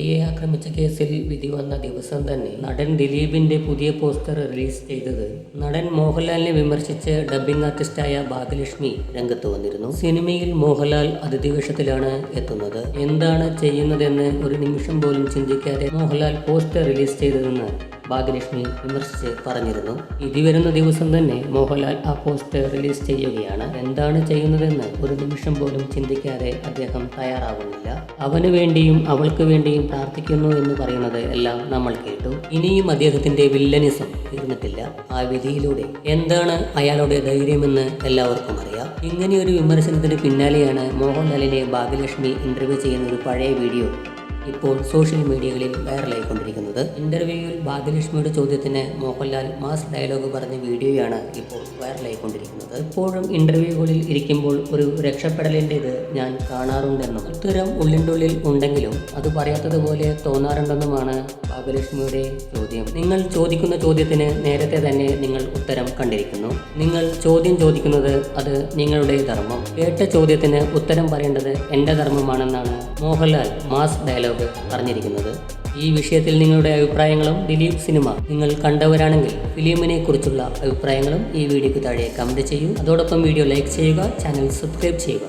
നടിയെ ആക്രമിച്ച കേസിൽ വിധി വന്ന ദിവസം തന്നെ നടൻ ദിലീപിന്റെ പുതിയ പോസ്റ്റർ റിലീസ് ചെയ്തത്. നടൻ മോഹൻലാലിനെ വിമർശിച്ച് ഡബിംഗ് ആർട്ടിസ്റ്റായ ഭാഗ്യലക്ഷ്മി രംഗത്ത് വന്നിരുന്നു. സിനിമയിൽ മോഹൻലാൽ അതിഥി വേഷത്തിലാണ് എത്തുന്നത്. എന്താണ് ചെയ്യുന്നതെന്ന് ഒരു നിമിഷം പോലും ചിന്തിക്കാതെ മോഹൻലാൽ പോസ്റ്റർ റിലീസ് ചെയ്തതെന്ന് ഭാഗ്യലക്ഷ്മി വിമർശിച്ച് പറഞ്ഞിരുന്നു. ഇതി വരുന്ന ദിവസം തന്നെ മോഹൻലാൽ ആ പോസ്റ്റർ റിലീസ് ചെയ്യുകയാണ്. എന്താണ് ചെയ്യുന്നതെന്ന് ഒരു നിമിഷം പോലും ചിന്തിക്കാതെ അദ്ദേഹം തയ്യാറാവുന്നില്ല. അവന് വേണ്ടിയും അവൾക്ക് വേണ്ടിയും പ്രാർത്ഥിക്കുന്നു എന്ന് പറയുന്നത് എല്ലാം നമ്മൾ കേട്ടു. ഇനിയും അദ്ദേഹത്തിന്റെ വില്ലനിസം തീർന്നിട്ടില്ല. ആ വിധിയിലൂടെ എന്താണ് അയാളുടെ ധൈര്യമെന്ന് എല്ലാവർക്കും അറിയാം. ഇങ്ങനെ ഒരു വിമർശനത്തിന് പിന്നാലെയാണ് മോഹൻലാലിനെ ഭാഗ്യലക്ഷ്മി ഇന്റർവ്യൂ ചെയ്യുന്ന ഒരു പഴയ വീഡിയോ ഇപ്പോൾ സോഷ്യൽ മീഡിയകളിൽ വൈറലായിക്കൊണ്ടിരിക്കുന്നത്. ഇന്റർവ്യൂവിൽ ഭാഗ്യലക്ഷ്മിയുടെ ചോദ്യത്തിന് മോഹൻലാൽ മാസ് ഡയലോഗ് പറഞ്ഞ വീഡിയോയാണ് ഇപ്പോൾ വൈറലായിക്കൊണ്ടിരിക്കുന്നത്. ഇപ്പോഴും ഇന്റർവ്യൂകളിൽ ഇരിക്കുമ്പോൾ ഒരു രക്ഷപ്പെടലിന്റെ ഇത് ഞാൻ കാണാറുണ്ടെന്നും. ഇത്തരം ഉള്ളിന്റെ ഉള്ളിൽ ഉണ്ടെങ്കിലും അത് പറയാത്തതുപോലെ തോന്നാറുണ്ടെന്നുമാണ് ഭാഗ്യലക്ഷ്മിയുടെ ചോദ്യം. നിങ്ങൾ ചോദിക്കുന്ന ചോദ്യത്തിന് നേരത്തെ തന്നെ നിങ്ങൾ ഉത്തരം കണ്ടിരിക്കുന്നു. നിങ്ങൾ ചോദ്യം ചോദിക്കുന്നത് അത് നിങ്ങളുടെ ധർമ്മം. കേട്ട ചോദ്യത്തിന് ഉത്തരം പറയേണ്ടത് എന്റെ ധർമ്മമാണെന്നാണ് മോഹൻലാൽ മാസ് ഡയലോഗ് പറഞ്ഞിരിക്കുന്നത്. ഈ വിഷയത്തിൽ നിങ്ങളുടെ അഭിപ്രായങ്ങളും ദിലീപ് സിനിമ. നിങ്ങൾ കണ്ടവരാണെങ്കിൽ ഫിലിമിനെ കുറിച്ചുള്ള അഭിപ്രായങ്ങളും ഈ വീഡിയോക്ക് താഴെ കമന്റ് ചെയ്യൂ. അതോടൊപ്പം വീഡിയോ ലൈക്ക് ചെയ്യുക ചാനൽ സബ്സ്ക്രൈബ് ചെയ്യുക.